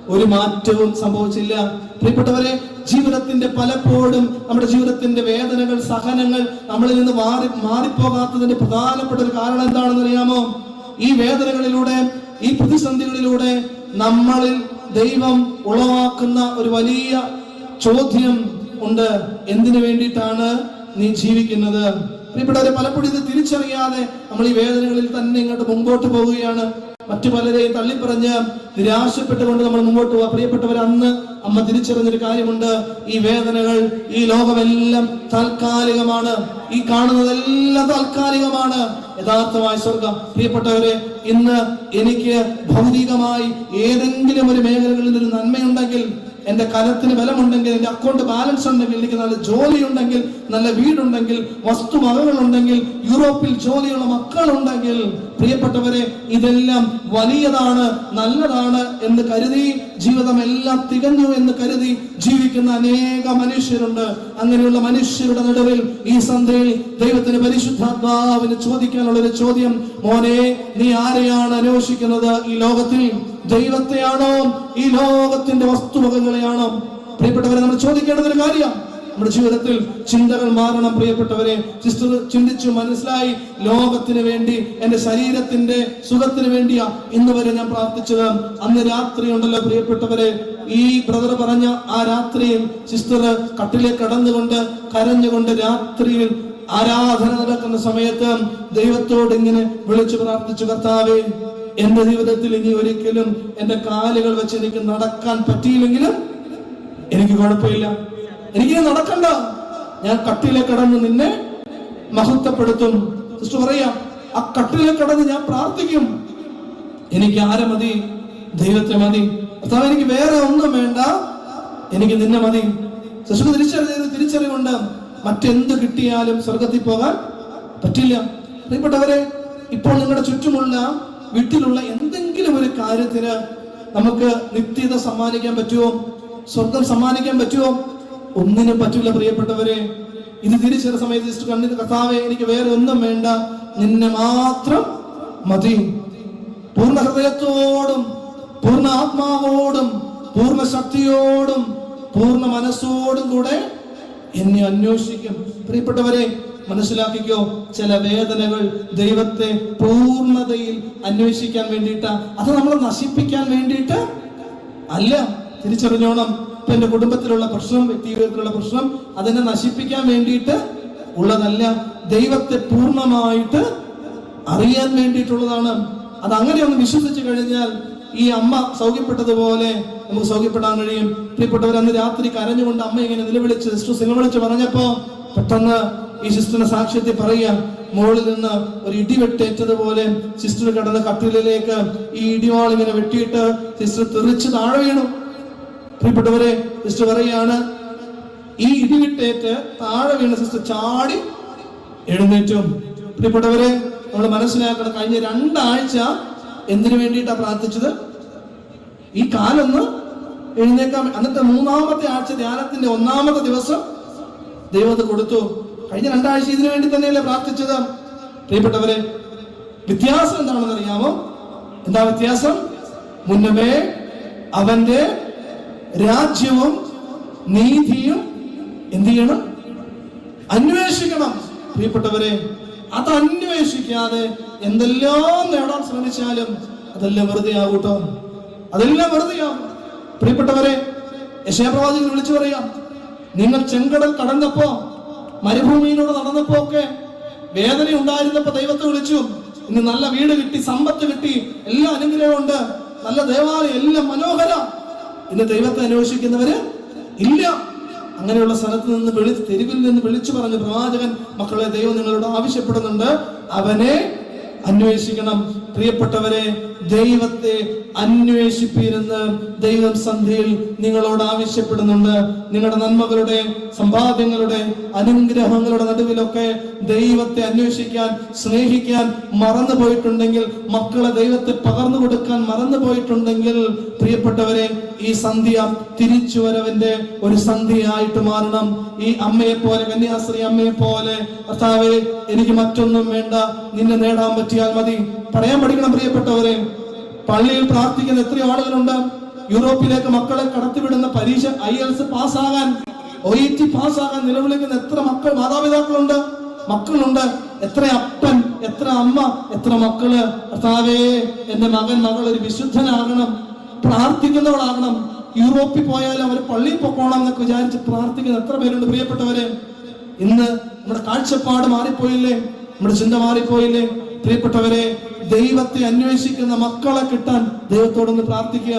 ഒരു മാറ്റവും സംഭവിച്ചില്ല. പ്രിയപ്പെട്ടവരെ ജീവിതത്തിന്റെ പലപ്പോഴും നമ്മുടെ ജീവിതത്തിന്റെ വേദനകൾ സഹനങ്ങൾ നമ്മളിൽ നിന്ന് മാറി മാറിപ്പോകാത്തതിന്റെ പ്രധാനപ്പെട്ട ഒരു കാരണം എന്താണെന്ന് അറിയാമോ? ഈ വേദനകളിലൂടെ ഈ പ്രതിസന്ധികളിലൂടെ നമ്മളിൽ ദൈവം ഉളവാക്കുന്ന ഒരു വലിയ ചോദ്യം ഉണ്ട്. എന്തിനു വേണ്ടിയിട്ടാണ് നീ ജീവിക്കുന്നത്? പ്രിയപ്പെട്ടവരെ പലപ്പോഴും ഇത് തിരിച്ചറിയാതെ നമ്മൾ ഈ വേദനകളിൽ തന്നെ ഇങ്ങോട്ട് മുമ്പോട്ട് പോവുകയാണ്. മറ്റു പലരെയും തള്ളിപ്പറഞ്ഞ് നിരാശപ്പെട്ടുകൊണ്ട് നമ്മൾ മുമ്പോട്ട് പോവാ. പ്രിയപ്പെട്ടവർ അന്ന് അമ്മ തിരിച്ചറിഞ്ഞൊരു കാര്യമുണ്ട്. ഈ വേദനകൾ ഈ ലോകമെല്ലാം താൽക്കാലികമാണ്. ഈ കാണുന്നതെല്ലാം താൽക്കാലികമാണ്. യഥാർത്ഥമായ സ്വർഗം. പ്രിയപ്പെട്ടവരെ ഇന്ന് എനിക്ക് ഭൗതികമായി ഏതെങ്കിലും ഒരു മേഖലകളിൽ ഒരു നന്മയുണ്ടെങ്കിൽ എന്റെ കലത്തിന് ബലമുണ്ടെങ്കിൽ എന്റെ അക്കൗണ്ട് ബാലൻസ് ഉണ്ടെങ്കിൽ എനിക്ക് നല്ല ജോലി ഉണ്ടെങ്കിൽ നല്ല വീടുണ്ടെങ്കിൽ വസ്തുവകകളുണ്ടെങ്കിൽ യൂറോപ്പിൽ ജോലിയുള്ള മക്കളുണ്ടെങ്കിൽ പ്രിയപ്പെട്ടവരെ ഇതെല്ലാം വലിയതാണ് നല്ലതാണ് എന്ന് കരുതി ജീവിതം എല്ലാം തികഞ്ഞു എന്ന് കരുതി ജീവിക്കുന്ന അനേക മനുഷ്യരുണ്ട്. അങ്ങനെയുള്ള മനുഷ്യരുടെ നടുവിൽ ഈ സന്ധ്യയിൽ ദൈവത്തിന് പരിശുദ്ധാത്മാവിന് ചോദിക്കാനുള്ള ഒരു ചോദ്യം മോനെ നീ ആരെയാണ് അന്വേഷിക്കുന്നത്? ഈ ലോകത്തിൽ ദൈവത്തെയാണോ? ഈ ലോകത്തിന്റെ വസ്തുവകകളെയാണോ? പ്രിയപ്പെട്ടവരെ നമ്മൾ ചോദിക്കേണ്ട ഒരു കാര്യം നമ്മുടെ ജീവിതത്തിൽ ചിന്തകൾ മാറണം പ്രിയപ്പെട്ടവരെ. സിസ്റ്റർ ചിന്തിച്ചു മനസ്സിലായി. ലോകത്തിന് വേണ്ടി എന്റെ ശരീരത്തിന്റെ സുഖത്തിന് വേണ്ടിയാ ഇന്ന് വരെ ഞാൻ പ്രാർത്ഥിച്ചത്. അന്ന് രാത്രി ഉണ്ടല്ലോ പ്രിയപ്പെട്ടവരെ. ഈ ബ്രദർ പറഞ്ഞ ആ രാത്രിയിൽ സിസ്റ്റർ കട്ടിലേക്ക് കടന്നുകൊണ്ട് കരഞ്ഞുകൊണ്ട് രാത്രിയിൽ ആരാധന നടക്കുന്ന സമയത്ത് ദൈവത്തോട് ഇങ്ങനെ വിളിച്ചു പ്രാർത്ഥിച്ചു കർത്താവേ എന്റെ ജീവിതത്തിൽ ഇനി ഒരിക്കലും എന്റെ കാലുകൾ വെച്ച് എനിക്ക് നടക്കാൻ പറ്റിയില്ലെങ്കിലും എനിക്ക് കുഴപ്പമില്ല. എനിക്ക് നടക്കണ്ട. ഞാൻ കട്ടിലെ കടന്ന് നിന്നെ മഹത്വപ്പെടുത്തും. സിസ്റ്റർ പറയാം ആ കട്ടിലെ കടന്ന് ഞാൻ പ്രാർത്ഥിക്കും. എനിക്ക് ആരെ മതി? ദൈവത്തെ മതി. കർത്താവ് എനിക്ക് വേറെ ഒന്നും വേണ്ട. എനിക്ക് നിന്നെ മതി. സിസ്റ്റർ തിരിച്ചറിഞ്ഞ തിരിച്ചറിവുണ്ട്. മറ്റെന്ത് കിട്ടിയാലും സ്വർഗത്തിൽ പോകാൻ പറ്റില്ല. പ്രിയപ്പെട്ടവരെ ഇപ്പോൾ നിങ്ങളുടെ ചുറ്റുമുള്ള വീട്ടിലുള്ള എന്തെങ്കിലും ഒരു കാര്യത്തിന് നമുക്ക് നിത്യത സമ്മാനിക്കാൻ പറ്റുമോ? സ്വർഗം സമ്മാനിക്കാൻ പറ്റുമോ? ഒന്നിനും പറ്റൂല പ്രിയപ്പെട്ടവരെ. ഇത് തിരിച്ചൊരു സമയത്ത് കണ്ണിന് കർത്താവെ എനിക്ക് വേറെ ഒന്നും വേണ്ട. നിന്നെ മാത്രം മതി. പൂർണ ഹൃദയത്തോടും പൂർണ ആത്മാവോടും പൂർണ ശക്തിയോടും പൂർണ മനസ്സോടും കൂടെ എന്നെ അന്വേഷിക്കും. പ്രിയപ്പെട്ടവരെ മനസ്സിലാക്കിക്കോ ചില വേദനകൾ ദൈവത്തെ പൂർണതയിൽ അന്വേഷിക്കാൻ വേണ്ടിയിട്ട് അത് നമ്മളെ നശിപ്പിക്കാൻ വേണ്ടിയിട്ട് അല്ല. തിരിച്ചറിഞ്ഞോണം. ഇപ്പൊ എന്റെ കുടുംബത്തിലുള്ള പ്രശ്നം വ്യക്തിഗതത്തിലുള്ള പ്രശ്നം അതിനെ നശിപ്പിക്കാൻ വേണ്ടിയിട്ട് ഉള്ളതല്ല ദൈവത്തെ പൂർണമായിട്ട് അറിയാൻ വേണ്ടിയിട്ടുള്ളതാണ്. അത് അങ്ങനെ ഒന്ന് വിശ്വസിച്ചു കഴിഞ്ഞാൽ ഈ അമ്മ സൗഖ്യപ്പെട്ടതുപോലെ നമുക്ക് സൗഖ്യപ്പെടാൻ കഴിയും. പ്രിയപ്പെട്ടവർ അന്ന് രാത്രി കരഞ്ഞുകൊണ്ട് അമ്മ ഇങ്ങനെ നിലവിളിച്ച് സിസ്റ്റർ നിലവിളിച്ച് പറഞ്ഞപ്പോ പെട്ടെന്ന് ഈ സിസ്റ്ററിന്റെ സാക്ഷ്യത്തെ പറയുക മുകളിൽ നിന്ന് ഒരു ഇടി വെട്ടേറ്റതുപോലെ സിസ്റ്റർ കിടന്ന കട്ടിലിലേക്ക് ഈ ഇടിവാൾ ഇങ്ങനെ വെട്ടിയിട്ട് സിസ്റ്റർ തെറിച്ച് താഴെ വീണു. പ്രിയപ്പെട്ടവരെ സിസ്റ്റർ പറയാണ് ഈ ഇടിവിട്ടേറ്റ് താഴെ വീണ സിസ്റ്റർ ചാടി എഴുന്നേറ്റും. പ്രിയപ്പെട്ടവരെ നമ്മൾ മനസ്സിലാക്കണം കഴിഞ്ഞ രണ്ടാഴ്ച എന്തിനു വേണ്ടിയിട്ടാ പ്രാർത്ഥിച്ചത്? ഈ കാലൊന്ന് എഴുന്നേക്കാൻ അന്നത്തെ മൂന്നാമത്തെ ആഴ്ച ധ്യാനത്തിന്റെ ഒന്നാമത്തെ ദിവസം ദൈവത്തെ കൊടുത്തു. കഴിഞ്ഞ രണ്ടാഴ്ച ഇതിനു വേണ്ടി തന്നെയല്ലേ പ്രാർത്ഥിച്ചത്? പ്രിയപ്പെട്ടവരെ വ്യത്യാസം എന്താണെന്ന് അറിയാമോ എന്താ വ്യത്യാസം? മുന്നമേ അവന്റെ രാജ്യവും നീതിയും എന്ത് ചെയ്യണം? അന്വേഷിക്കണം. പ്രിയപ്പെട്ടവരെ അത് അന്വേഷിക്കാതെ എന്തെല്ലാം നേടാൻ ശ്രമിച്ചാലും അതെല്ലാം വെറുതെ ആകൂട്ടോ അതെല്ലാം വെറുതെ ആകും പ്രിയപ്പെട്ടവരെ യശയപ്രവാചകൻ വിളിച്ചു പറയാം നിങ്ങൾ ചെങ്കടൽ കടന്നപ്പോ മരുഭൂമിയിലൂടെ നടന്നപ്പോ ഒക്കെ വേദന ഉണ്ടായിരുന്നപ്പോ ദൈവത്തെ വിളിച്ചു. ഇന്ന് നല്ല വീട് കിട്ടി സമ്പത്ത് കിട്ടി എല്ലാ അനുഗ്രഹവും ഉണ്ട്. നല്ല ദേവാലയം എല്ലാം മനോഹര. ഇന്ന് ദൈവത്തെ അന്വേഷിക്കുന്നവര് ഇല്ല. അങ്ങനെയുള്ള സ്ഥലത്ത് നിന്ന് വിളി തെരുവിൽ നിന്ന് വിളിച്ചു പറഞ്ഞ പ്രവാചകൻ മക്കളെ ദൈവം നിങ്ങളോട് ആവശ്യപ്പെടുന്നുണ്ട്. അവനെ അന്വേഷിക്കണം. പ്രിയപ്പെട്ടവരെ ദൈവത്തെ അന്വേഷിപ്പിരുന്ന് ദൈവം സന്ധ്യയിൽ നിങ്ങളോട് ആവശ്യപ്പെടുന്നുണ്ട്. നിങ്ങളുടെ നന്മകളുടെ സമ്പാദ്യങ്ങളുടെ അനുഗ്രഹങ്ങളുടെ നടുവിലൊക്കെ ദൈവത്തെ അന്വേഷിക്കാൻ സ്നേഹിക്കാൻ മറന്നു പോയിട്ടുണ്ടെങ്കിൽ മക്കളെ ദൈവത്തെ പകർന്നു കൊടുക്കാൻ മറന്നു പോയിട്ടുണ്ടെങ്കിൽ പ്രിയപ്പെട്ടവരെ ഈ സന്ധ്യ തിരിച്ചുവരവിന്റെ ഒരു സന്ധ്യയായിട്ട് മാറണം. ഈ അമ്മയെ പോലെ കന്യാസ്ത്രീ അമ്മയെ പോലെ കർത്താവെ എനിക്ക് മറ്റൊന്നും വേണ്ട. നിന്നെ നേടാൻ പറ്റിയാൽ മതി. പറയാൻ പഠിക്കണം പ്രിയപ്പെട്ടവരെ. പള്ളിയിൽ പ്രാർത്ഥിക്കുന്ന എത്രയോ ആളുകളുണ്ട്. യൂറോപ്പിലേക്ക് മക്കളെ കടത്തിവിടുന്ന പരീക്ഷ ഐ എൽസ് പാസ്സാകാൻ ഒ ഇ ടി പാസ്സാകാൻ നിലവിളിക്കുന്ന എത്ര മക്കൾ മാതാപിതാക്കളുണ്ട്? മക്കളുണ്ട്. എത്ര അപ്പൻ എത്ര അമ്മ എത്ര മക്കൾ? കർത്താവേ എന്റെ മകൻ മകൾ ഒരു വിശുദ്ധനാകണം. പ്രാർത്ഥിക്കുന്നവളാകണം. യൂറോപ്പിൽ പോയാലും അവർ പള്ളിയിൽ പൊക്കോണം എന്നൊക്കെ വിചാരിച്ച് പ്രാർത്ഥിക്കുന്ന എത്ര പേരുണ്ട് പ്രിയപ്പെട്ടവരെ? ഇന്ന് നമ്മുടെ കാഴ്ചപ്പാട് മാറിപ്പോയില്ലേ? നമ്മുടെ ചിന്ത മാറിപ്പോയില്ലേ? പ്രിയപ്പെട്ടവരെ ദൈവത്തെ അന്വേഷിക്കുന്ന മക്കളെ കിട്ടാൻ ദൈവത്തോടൊന്ന് പ്രാർത്ഥിക്കുക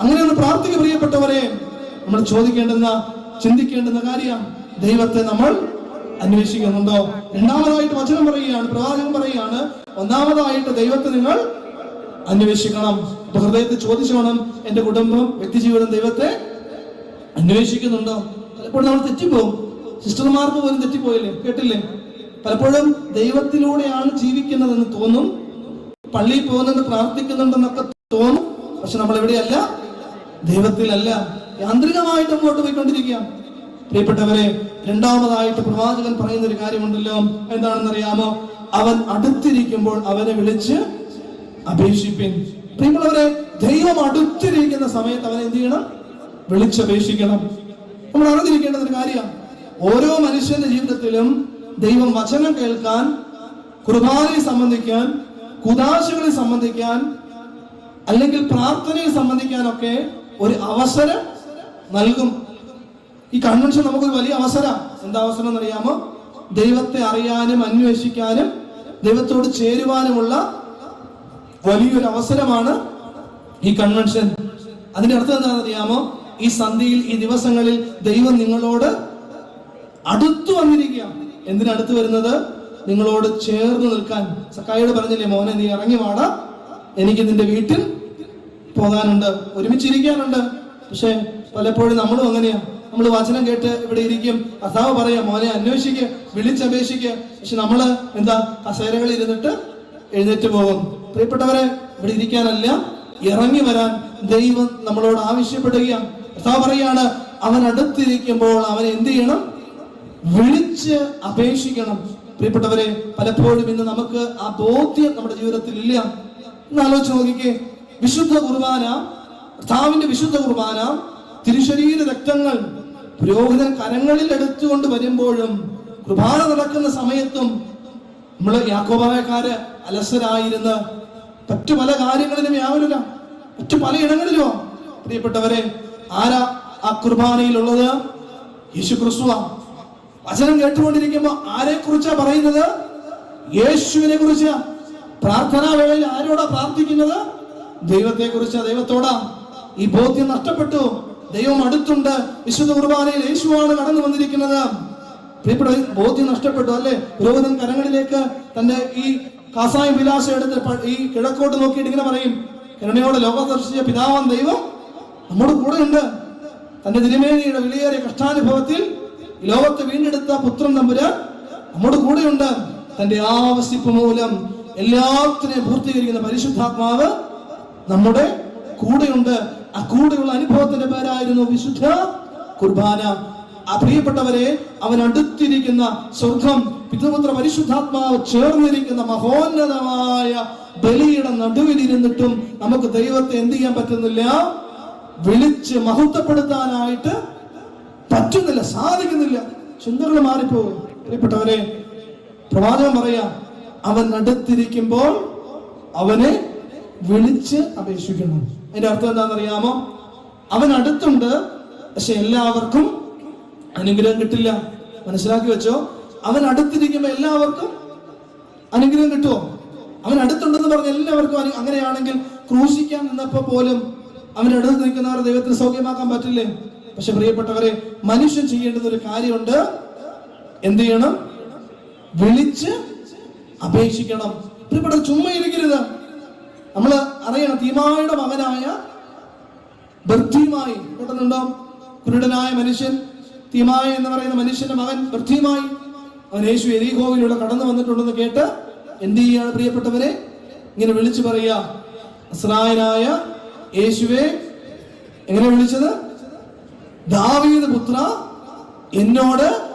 അങ്ങനെ ഒന്ന് പ്രാർത്ഥിക്കുക പ്രിയപ്പെട്ടവരെ. നമ്മൾ ചോദിക്കേണ്ടുന്ന ചിന്തിക്കേണ്ടുന്ന കാര്യം ദൈവത്തെ നമ്മൾ അന്വേഷിക്കുന്നുണ്ടോ? രണ്ടാമതായിട്ട് വചനം പറയുകയാണ് പ്രവാചകൻ പറയുകയാണ് ഒന്നാമതായിട്ട് ദൈവത്തെ നിങ്ങൾ അന്വേഷിക്കണം. ഹൃദയത്തെ ചോദിച്ചു വേണം എന്റെ കുടുംബം വ്യക്തിജീവിതം ദൈവത്തെ അന്വേഷിക്കുന്നുണ്ടോ? പലപ്പോഴും നമ്മൾ തെറ്റിപ്പോകും സിസ്റ്റർമാർക്ക് പോലും തെറ്റിപ്പോയില്ലേ? കേട്ടില്ലേ? പലപ്പോഴും ദൈവത്തിലൂടെയാണ് ജീവിക്കുന്നതെന്ന് തോന്നും പള്ളിയിൽ പോകുന്നുണ്ട് പ്രാർത്ഥിക്കുന്നുണ്ടെന്നൊക്കെ തോന്നും. പക്ഷെ നമ്മൾ എവിടെയല്ല ദൈവത്തിലല്ല. യാന്ത്രികമായിട്ട് മുമ്പോട്ട് പോയിക്കൊണ്ടിരിക്കുകയാണ്. പ്രിയപ്പെട്ടവരെ രണ്ടാമതായിട്ട് പ്രവാചകൻ പറയുന്ന ഒരു കാര്യമുണ്ടല്ലോ. എന്താണെന്ന് അറിയാമോ അവൻ അടുത്തിരിക്കുമ്പോൾ അവനെ വിളിച്ച് അപേക്ഷിപ്പിൻ. പ്രിയമുള്ളവരെ ദൈവം അടുത്തിരിക്കുന്ന സമയത്ത് അവനെ എന്ത് ചെയ്യണം? വിളിച്ചപേക്ഷിക്കണം. നമ്മൾ അറിഞ്ഞിരിക്കേണ്ട ഒരു കാര്യമാണ്. ഓരോ മനുഷ്യന്റെ ജീവിതത്തിലും ദൈവം വചനം കേൾക്കാൻ കുർബാനയെ സംബന്ധിക്കാൻ കുദാശകളെ സംബന്ധിക്കാൻ അല്ലെങ്കിൽ പ്രാർത്ഥനയെ സംബന്ധിക്കാനൊക്കെ ഒരു അവസരം നൽകും. ഈ കൺവെൻഷൻ നമുക്കൊരു വലിയ അവസരം. എന്താ അവസരം എന്നറിയാമോ? ദൈവത്തെ അറിയാനും അന്വേഷിക്കാനും ദൈവത്തോട് ചേരുവാനുമുള്ള വലിയൊരു അവസരമാണ് ഈ കൺവെൻഷൻ അതിന്റെ അർത്ഥം എന്താണെന്ന് അറിയാമോ ഈ സന്ധിയിൽ ഈ ദിവസങ്ങളിൽ ദൈവം നിങ്ങളോട് അടുത്തു വന്നിരിക്കുക എന്തിനടുത്ത് വരുന്നത്? നിങ്ങളോട് ചേർന്ന് നിൽക്കാൻ സക്കായോട് പറഞ്ഞില്ലേ മോനെ നീ ഇറങ്ങി വാടാ. എനിക്ക് നിന്റെ വീട്ടിൽ പോകാനുണ്ട്. ഒരുമിച്ചിരിക്കാനുണ്ട്. പക്ഷേ പലപ്പോഴും നമ്മളും അങ്ങനെയാ. നമ്മൾ വചനം കേട്ട് ഇവിടെ ഇരിക്കും. കർത്താവ് പറയാം മോനെ അന്വേഷിക്കുക വിളിച്ചപേക്ഷിക്കുക പക്ഷെ നമ്മൾ എന്താ കസേരകളിൽ ഇരുന്നിട്ട് എഴുന്നേറ്റ് പോകും. പ്രിയപ്പെട്ടവരെ ഇവിടെ ഇരിക്കാനല്ല ഇറങ്ങി വരാൻ ദൈവം നമ്മളോട് ആവശ്യപ്പെടുകയാണ്. കർത്താവ് പറയാണ് അവൻ അടുത്തിരിക്കുമ്പോൾ അവൻ എന്ത് ചെയ്യണം? വിളിച്ച് അപേക്ഷിക്കണം. പ്രിയപ്പെട്ടവരെ പലപ്പോഴും ഇന്ന് നമുക്ക് ആ ബോധ്യം നമ്മുടെ ജീവിതത്തിൽ ഇല്ല. എന്നാലോചിച്ച് നോക്കിക്കേ വിശുദ്ധ കുർബാന കർത്താവിന്റെ വിശുദ്ധ കുർബാന തിരുശരീര രക്തങ്ങൾ പുരോഹിതൻ കരങ്ങളിൽ എടുത്തുകൊണ്ട് വരുമ്പോഴും കുർബാന നടക്കുന്ന സമയത്തും നമ്മൾ യാക്കോബായക്കാര് അലസരായിരുന്ന് മറ്റു പല കാര്യങ്ങളിലും യാവരില്ല മറ്റു പല ഇടങ്ങളിലോ. പ്രിയപ്പെട്ടവരെ ആരാ ആ കുർബാനയിലുള്ളത്? യേശു ക്രിസ്തുവാ വചനം കേട്ടുകൊണ്ടിരിക്കുമ്പോ ആരെ കുറിച്ചാ പറയുന്നത്? യേശുവിനെ കുറിച്ചാ പ്രാർത്ഥനാ വേളയിൽ ആരോടാ പ്രാർത്ഥിക്കുന്നത്? ദൈവത്തെ കുറിച്ചാ ദൈവത്തോടാ. ഈ ബോധ്യം നഷ്ടപ്പെട്ടു. ദൈവം അടുത്തുണ്ട്. വിശുദ്ധ കുർബാനയിൽ യേശുവാണ് കടന്നു വന്നിരിക്കുന്നത്. പ്രിയപ്പെട്ട ബോധ്യം നഷ്ടപ്പെട്ടു അല്ലെ? പുരോഹിതൻ കരങ്ങളിലേക്ക് തന്റെ ഈ കാസായ വിലാസം എടുത്ത് ഈ കിഴക്കോട്ട് നോക്കിയിട്ട് ഇങ്ങനെ പറയും. കരുണയോടെ ലോകം ദർശിച്ച പിതാവാൻ ദൈവം നമ്മുടെ കൂടെ ഉണ്ട് തന്റെ തിരുമേനിയുടെ വിലയേറിയ കഷ്ടാനുഭവത്തിൽ ലോകത്തെ വീണ്ടെടുത്ത പുത്രൻ തമ്പുരാൻ നമ്മുടെ കൂടെയുണ്ട്. തന്റെ ആവശ്യപ്പ് മൂലം എല്ലാത്തിനെയും പൂർത്തീകരിക്കുന്ന പരിശുദ്ധാത്മാവ് നമ്മുടെ കൂടെയുണ്ട്. ആ കൂടെയുള്ള അനുഭവത്തിന്റെ പേരായിരുന്നു വിശുദ്ധ കുർബാന. ആ പ്രിയപ്പെട്ടവരെ അവൻ അടുത്തിരിക്കുന്ന സ്വർഗം പിതൃപുത്ര പരിശുദ്ധാത്മാവ് ചേർന്നിരിക്കുന്ന മഹോന്നതമായ ബലിയുടെ നടുവിലിരുന്നിട്ടും നമുക്ക് ദൈവത്തെ എന്ത് ചെയ്യാൻ പറ്റുന്നില്ല? വിളിച്ച് മഹത്വപ്പെടുത്താനായിട്ട് പറ്റുന്നില്ല സാധിക്കുന്നില്ല. ചിന്തകൾ മാറിപ്പോകും. പ്രിയപ്പെട്ടവരെ പ്രവാചകൻ പറയാ അവൻ അടുത്തിരിക്കുമ്പോൾ അവനെ വിളിച്ച് അപേക്ഷിക്കണം അതിന്റെ അർത്ഥം എന്താണെന്നറിയാമോ? അവൻ അടുത്തുണ്ട് പക്ഷെ എല്ലാവർക്കും അനുഗ്രഹം കിട്ടില്ല. മനസ്സിലാക്കി വെച്ചോ? അവൻ അടുത്തിരിക്കുമ്പോ എല്ലാവർക്കും അനുഗ്രഹം കിട്ടുമോ അവൻ അടുത്തുണ്ടെന്ന് പറഞ്ഞ എല്ലാവർക്കും അങ്ങനെയാണെങ്കിൽ ക്രൂശിക്കാൻ നിന്നപ്പോ പോലും അവൻ അടുത്ത് നിൽക്കുന്നവർ ദൈവത്തിന് സൗഖ്യമാക്കാൻ പറ്റില്ലേ? പക്ഷെ പ്രിയപ്പെട്ടവരെ മനുഷ്യൻ ചെയ്യേണ്ടുന്ന ഒരു കാര്യമുണ്ട്. എന്ത് ചെയ്യണം? വിളിച്ച് അപേക്ഷിക്കണം. പ്രിയപ്പെട്ട ചുമ്മാ ഇരിക്കരുത്. നമ്മൾ അറിയണം തീമായുടെ മകനായ ബർത്തിമായി. കൂട്ടുന്നുണ്ടോ കുരുടനായ മനുഷ്യൻ തീമായ എന്ന് പറയുന്ന മനുഷ്യന്റെ മകൻ ബർത്തിമായി. അവൻ യേശു എരീഹോവിലൂടെ കടന്നു വന്നിട്ടുണ്ടെന്ന് കേട്ട് എന്ത് ചെയ്യാണ് പ്രിയപ്പെട്ടവരെ? ഇങ്ങനെ വിളിച്ചു പറയുക. അസ്രായനായ യേശുവെ എങ്ങനെ വിളിച്ചത്? ദാവീദ് പുത്ര എന്നോട്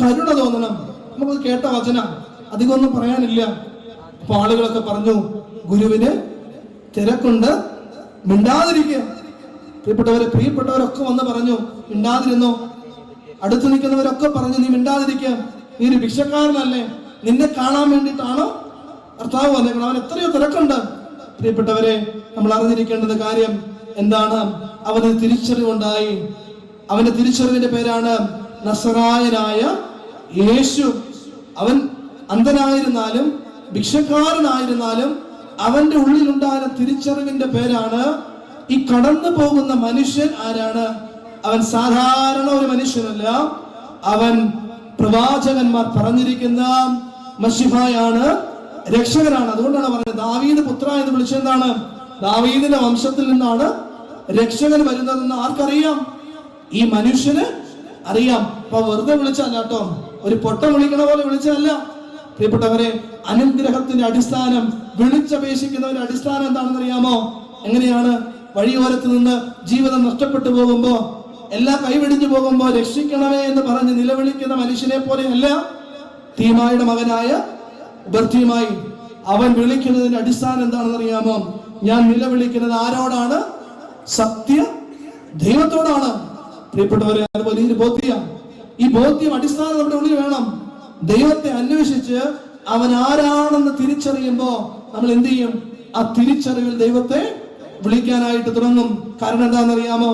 കരുണ തോന്നണം. നമുക്ക് കേട്ട വചനം. അധികമൊന്നും പറയാനില്ല. അപ്പൊ ആളുകളൊക്കെ പറഞ്ഞു ഗുരുവിന് തിരക്കുണ്ട്. മിണ്ടാതിരിക്കുക. പ്രിയപ്പെട്ടവരെ പ്രിയപ്പെട്ടവരൊക്കെ വന്ന് പറഞ്ഞു മിണ്ടാതിരുന്നു? അടുത്ത് നിൽക്കുന്നവരൊക്കെ പറഞ്ഞു നീ മിണ്ടാതിരിക്കുക. നീ ഒരു ഭിക്ഷക്കാരനല്ലേ. നിന്നെ കാണാൻ വേണ്ടിയിട്ടാണോ? കർത്താവ് വന്നേക്കണം അവൻ എത്രയോ തിരക്കുണ്ട്. പ്രിയപ്പെട്ടവരെ നമ്മൾ അറിഞ്ഞിരിക്കേണ്ടത് കാര്യം എന്താണ്? അവന് തിരിച്ചറിവുണ്ടായി. അവന്റെ തിരിച്ചറിവിന്റെ പേരാണ് നസറായനായ യേശു. അവൻ അന്ധനായിരുന്നാലും ഭിക്ഷക്കാരനായിരുന്നാലും അവന്റെ ഉള്ളിലുണ്ടായ തിരിച്ചറിവിന്റെ പേരാണ് ഈ കടന്നു പോകുന്ന മനുഷ്യൻ ആരാണ്? അവൻ സാധാരണ ഒരു മനുഷ്യനല്ല. അവൻ പ്രവാചകന്മാർ പറഞ്ഞിരിക്കുന്ന മഷിഫായാണ് രക്ഷകനാണ്. അതുകൊണ്ടാണ് പറയുന്നത് ദാവീദ് പുത്ര എന്ന് വിളിച്ചെന്താണ് ദാവീദിന്റെ വംശത്തിൽ നിന്നാണ് രക്ഷകൻ വരുന്നതെന്ന് ആർക്കറിയാം? ഈ മനുഷ്യന് അറിയാം. അപ്പൊ വെറുതെ വിളിച്ചല്ല കേട്ടോ. ഒരു പൊട്ട വിളിക്കണ പോലെ വിളിച്ചതല്ല. പ്രിയപ്പെട്ടവരെ അനുഗ്രഹത്തിന്റെ അടിസ്ഥാനം വിളിച്ചപേക്ഷിക്കുന്നവരുടെ അടിസ്ഥാനം എന്താണെന്ന് അറിയാമോ? എങ്ങനെയാണ്? വഴിയോരത്ത് നിന്ന് ജീവിതം നഷ്ടപ്പെട്ടു പോകുമ്പോ എല്ലാം കൈവെടിഞ്ഞു പോകുമ്പോ രക്ഷിക്കണമേ എന്ന് പറഞ്ഞ് നിലവിളിക്കുന്ന മനുഷ്യനെ പോലെയല്ല തീമായുടെ മകനായ ഉപർത്തിയുമായി അവൻ വിളിക്കുന്നതിന്റെ അടിസ്ഥാനം എന്താണെന്ന് അറിയാമോ? ഞാൻ നിലവിളിക്കുന്നത് ആരോടാണ്? സത്യ ദൈവത്തോടാണ്. പ്രിയപ്പെട്ടവരെ അത് വലിയൊരു ബോധ്യം. ഈ ബോധ്യം അടിസ്ഥാനം നമ്മുടെ ഉള്ളിൽ വേണം. ദൈവത്തെ അന്വേഷിച്ച് അവൻ ആരാണെന്ന് തിരിച്ചറിയുമ്പോ നമ്മൾ എന്ത് ചെയ്യും? ആ തിരിച്ചറിവിൽ ദൈവത്തെ വിളിക്കാനായിട്ട് തുടങ്ങും. കാരണം എന്താണെന്നറിയാമോ?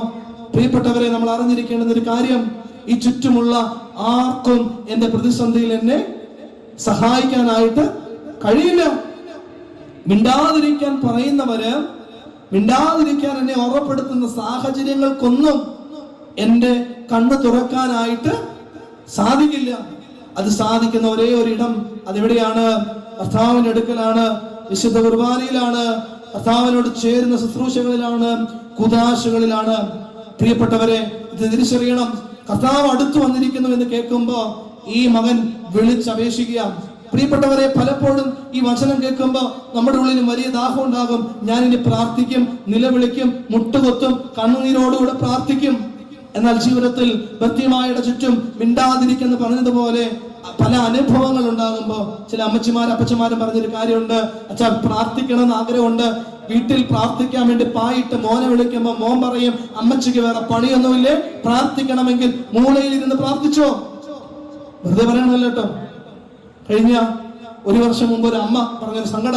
പ്രിയപ്പെട്ടവരെ നമ്മൾ അറിഞ്ഞിരിക്കേണ്ടുന്ന ഒരു കാര്യം ഈ ചുറ്റുമുള്ള ആർക്കും എന്റെ പ്രതിസന്ധിയിൽ എന്നെ സഹായിക്കാനായിട്ട് കഴിയില്ല. മിണ്ടാതിരിക്കാൻ പറയുന്നവര് മിണ്ടാതിരിക്കാൻ എന്നെ ഓർമ്മപ്പെടുത്തുന്ന സാഹചര്യങ്ങൾക്കൊന്നും എന്റെ കണ്ണ് തുറക്കാനായിട്ട് സാധിക്കില്ല. അത് സാധിക്കുന്ന ഒരേ ഒരു ഇടം അതെവിടെയാണ്? കർത്താവിന്റെ അടുക്കലാണ് വിശുദ്ധ കുർബാനയിലാണ് കർത്താവിനോട് ചേരുന്ന ശുശ്രൂഷകളിലാണ് കുതാശകളിലാണ് പ്രിയപ്പെട്ടവരെ ഇത് തിരിച്ചറിയണം. കർത്താവ് അടുത്തു വന്നിരിക്കുന്നു എന്ന് കേൾക്കുമ്പോൾ ഈ മകൻ വിളിച്ചപേക്ഷിക്കുക. പ്രിയപ്പെട്ടവരെ പലപ്പോഴും ഈ വചനം കേൾക്കുമ്പോൾ നമ്മുടെ ഉള്ളിൽ വലിയ ദാഹം ഉണ്ടാകും ഞാനിനി പ്രാർത്ഥിക്കും നിലവിളിക്കും മുട്ടുകൊത്തും കണ്ണുനീരോടുകൂടെ പ്രാർത്ഥിക്കും. എന്നാൽ ജീവിതത്തിൽ വ്യക്തിമായുടെ ചുറ്റും മിണ്ടാതിരിക്കുന്നു പറഞ്ഞതുപോലെ പല അനുഭവങ്ങൾ ഉണ്ടാകുമ്പോൾ ചില അമ്മച്ചിമാർ അപ്പച്ചമാരും പറഞ്ഞൊരു കാര്യമുണ്ട്. അച്ഛാ പ്രാർത്ഥിക്കണം എന്ന് ആഗ്രഹമുണ്ട്. വീട്ടിൽ പ്രാർത്ഥിക്കാൻ വേണ്ടി പായിട്ട് മോനെ വിളിക്കുമ്പോൾ മോൻ പറയും അമ്മച്ചിക്ക് വേറെ പണിയൊന്നുമില്ലേ? പ്രാർത്ഥിക്കണമെങ്കിൽ മൂളയിൽ ഇരുന്ന് പ്രാർത്ഥിച്ചോ. വെറുതെ പറയണമല്ലോ കേട്ടോ. കഴിഞ്ഞ ഒരു വർഷം മുമ്പ് ഒരു അമ്മ പറഞ്ഞൊരു സങ്കട.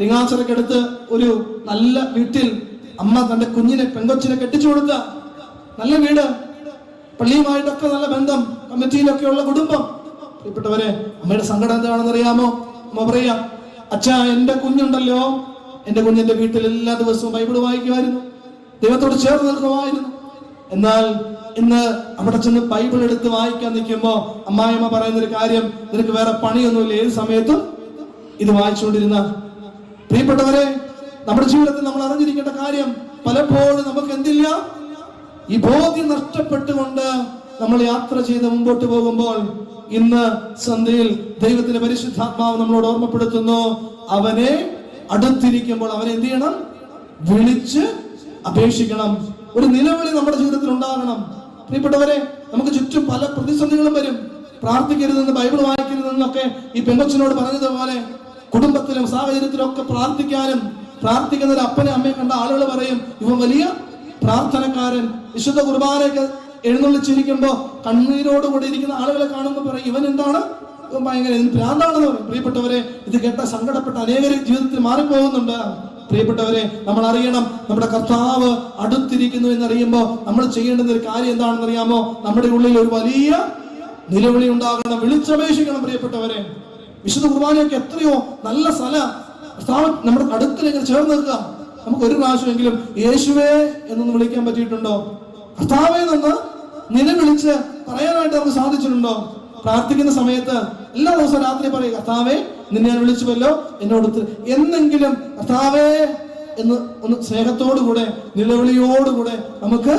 രിങ്ങാച്ചറക്കെടുത്ത് ഒരു നല്ല വീട്ടിൽ അമ്മ തന്റെ കുഞ്ഞിനെ പെങ്കൊച്ചിനെ കെട്ടിച്ചു കൊടുത്ത നല്ല വീട്. പള്ളിയുമായിട്ടൊക്കെ നല്ല ബന്ധം. കമ്മിറ്റിയിലൊക്കെ ഉള്ള കുടുംബം. പ്രിയപ്പെട്ടവരെ അമ്മയുടെ സങ്കടം എന്താണെന്ന് അറിയാമോ അമ്മ പറയാ അച്ഛ എന്റെ കുഞ്ഞുണ്ടല്ലോ. എന്റെ കുഞ്ഞിന്റെ വീട്ടിൽ എല്ലാ ദിവസവും ബൈബിൾ വായിക്കുമായിരുന്നു. ദൈവത്തോട് ചേർന്ന് നിൽക്കുമായിരുന്നു. എന്നാൽ ഇന്ന് അവിടെ ചെന്ന് ബൈബിൾ എടുത്ത് വായിക്കാൻ നിൽക്കുമ്പോ അമ്മായിമ്മ പറയുന്ന ഒരു കാര്യം നിനക്ക് വേറെ പണിയൊന്നുമില്ല. ഏത് സമയത്തും ഇത് വായിച്ചുകൊണ്ടിരുന്ന പ്രിയപ്പെട്ടവരെ നമ്മുടെ ജീവിതത്തിൽ നമ്മൾ അറിഞ്ഞിരിക്കേണ്ട കാര്യം പലപ്പോഴും നമുക്ക് എന്തില്ല? ഈ ബോധ്യം നഷ്ടപ്പെട്ടുകൊണ്ട് നമ്മൾ യാത്ര ചെയ്ത് മുമ്പോട്ട് പോകുമ്പോൾ ഇന്ന് സന്ധ്യയിൽ ദൈവത്തിന്റെ പരിശുദ്ധാത്മാവ് നമ്മളോട് ഓർമ്മപ്പെടുത്തുന്നു. അവനെ അടുത്തിരിക്കുമ്പോൾ അവനെ എന്ത് ചെയ്യണം? വിളിച്ച് അപേക്ഷിക്കണം. ഒരു നിലവിളി നമ്മുടെ ജീവിതത്തിൽ ഉണ്ടാകണം. പ്രിയപ്പെട്ടവരെ നമുക്ക് ചുറ്റും പല പ്രതിസന്ധികളും വരും. പ്രാർത്ഥിക്കരുതെന്ന് ബൈബിൾ വായിക്കരുതെന്നൊക്കെ ഈ പെങ്കൊച്ചിനോട് പറഞ്ഞതുപോലെ കുടുംബത്തിലും സാഹചര്യത്തിലും ഒക്കെ പ്രാർത്ഥിക്കാനും പ്രാർത്ഥിക്കുന്ന അപ്പനെ അമ്മയെ കണ്ട ആളുകൾ പറയും ഇവ വലിയ പ്രാർത്ഥനക്കാരൻ വിശുദ്ധ കുർബാനയ്ക്ക് എഴുന്നള്ളിച്ചിരിക്കുമ്പോ കണ്ണീരോടുകൂടി ഇരിക്കുന്ന ആളുകളെ കാണുമ്പോൾ പറയും ഇവൻ എന്താണ്? ഭയങ്കര ഭ്രാന്താണെന്ന് പറയും. പ്രിയപ്പെട്ടവരെ ഇത് കേട്ട സങ്കടപ്പെട്ട അനേകർ ജീവിതത്തിൽ മാറിപ്പോകുന്നുണ്ട്. പ്രിയപ്പെട്ടവരെ നമ്മൾ അറിയണം നമ്മുടെ കർത്താവ് അടുത്തിരിക്കുന്നു എന്നറിയുമ്പോൾ നമ്മൾ ചെയ്യേണ്ടുന്ന ഒരു കാര്യം എന്താണെന്ന് അറിയാമോ? നമ്മുടെ ഉള്ളിൽ ഒരു വലിയ നിലവിളി ഉണ്ടാകണം വിളിച്ചപേക്ഷിക്കണം പ്രിയപ്പെട്ടവരെ. വിശുദ്ധ കുർബാനയൊക്കെ എത്രയോ നല്ല സ്ഥല നമ്മുടെ അടുത്തിലേക്ക് ചേർന്ന് നിൽക്കുക നമുക്ക് ഒരു പ്രാവശ്യമെങ്കിലും യേശുവേ എന്നൊന്ന് വിളിക്കാൻ പറ്റിയിട്ടുണ്ടോ? കർത്താവെ നിന്ന് നിലവിളിച്ച് പറയാനായിട്ട് നമുക്ക് സാധിച്ചിട്ടുണ്ടോ? പ്രാർത്ഥിക്കുന്ന സമയത്ത് എല്ലാ ദിവസവും രാത്രി പറയും കർത്താവേ നിന്നെ ഞാൻ വിളിച്ചുവല്ലോ എന്നോട് ഉത്തര-" എന്നെങ്കിലും കർത്താവേ എന്ന് ഒന്ന് സ്നേഹത്തോടുകൂടെ നിലവിളിയോടുകൂടെ നമുക്ക്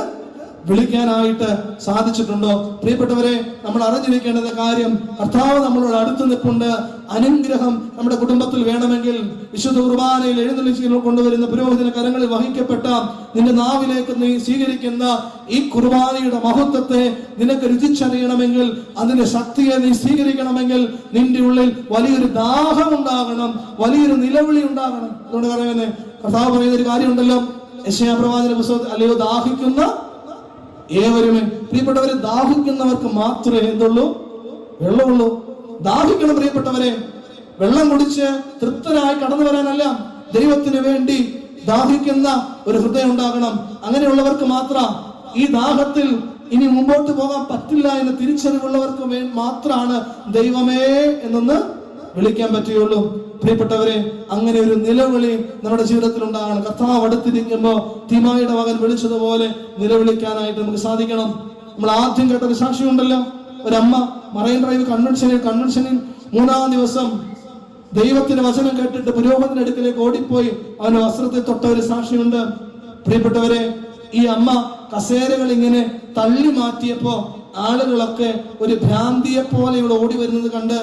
വിളിക്കാനായിട്ട് സാധിച്ചിട്ടുണ്ടോ? പ്രിയപ്പെട്ടവരെ നമ്മൾ അറിഞ്ഞിരിക്കേണ്ടത് കാര്യം കർത്താവ് നമ്മളോട് അടുത്ത് നിൽപ്പുണ്ട്. അനുഗ്രഹം നമ്മുടെ കുടുംബത്തിൽ വേണമെങ്കിൽ വിശുദ്ധ കുർബാനയിൽ എഴുന്നള്ളിച്ച് കൊണ്ടുവരുന്ന പുരോഹിതന കരങ്ങളിൽ വഹിക്കപ്പെട്ട നിന്റെ നാവിലേക്ക് നീ സ്വീകരിക്കുന്ന ഈ കുർബാനയുടെ മഹത്വത്തെ നിനക്ക് രുചിച്ചറിയണമെങ്കിൽ അതിന്റെ ശക്തിയെ നീ സ്വീകരിക്കണമെങ്കിൽ നിന്റെ ഉള്ളിൽ വലിയൊരു ദാഹം ഉണ്ടാകണം വലിയൊരു നിലവിളി ഉണ്ടാകണം. അതുകൊണ്ട് പറയുന്നത് കർത്താവ് പറയുന്ന ഒരു കാര്യമുണ്ടല്ലോ. യശയാ പ്രവാചന പുസ്തകത്തിൽ അല്ലയോ ദാഹിക്കുന്ന ഏവരുമേ പ്രിയപ്പെട്ടവരെ ദാഹിക്കുന്നവർക്ക് മാത്രമേ എന്തുള്ളൂ? വെള്ളമുള്ളൂ. ദാഹിക്കണം പ്രിയപ്പെട്ടവരെ. വെള്ളം കുടിച്ച് തൃപ്തരായി കടന്നു വരാനല്ല ദൈവത്തിന് വേണ്ടി ദാഹിക്കുന്ന ഒരു ഹൃദയം ഉണ്ടാകണം. അങ്ങനെയുള്ളവർക്ക് മാത്രം ഈ ദാഹത്തിൽ ഇനി മുമ്പോട്ട് പോകാൻ പറ്റില്ല എന്ന് തിരിച്ചറിവുള്ളവർക്ക് മാത്രമാണ് ദൈവമേ എന്നൊന്ന് വിളിക്കാൻ പറ്റുകയുള്ളൂ. പ്രിയപ്പെട്ടവരെ അങ്ങനെ ഒരു നിലവിളി നമ്മുടെ ജീവിതത്തിൽ ഉണ്ടാകണം കർത്താവ് അടുത്തിരിക്കുമ്പോ തിമായുടെ മകൻ വിളിച്ചതുപോലെ നിലവിളിക്കാനായിട്ട് നമുക്ക് സാധിക്കണം. നമ്മൾ ആദ്യം കേട്ട ഒരു സാക്ഷിയുണ്ടല്ലോ ഒരമ്മ മറൈൻ ഡ്രൈവ് കൺവെൻഷനിൽ കൺവെൻഷനിൽ മൂന്നാം ദിവസം ദൈവത്തിന്റെ വചനം കേട്ടിട്ട് പുരോഹിതന്റെ അടുക്കലേക്ക് ഓടിപ്പോയി. അവന്റെ വസ്ത്രത്തെ തൊട്ട ഒരു സാക്ഷിയുണ്ട്. പ്രിയപ്പെട്ടവരെ ഈ അമ്മ കസേരകൾ ഇങ്ങനെ തള്ളി മാറ്റിയപ്പോ ആളുകളൊക്കെ ഒരു ഭ്രാന്തിയെ പോലെ ഇവിടെ ഓടി വരുന്നത് കണ്ട്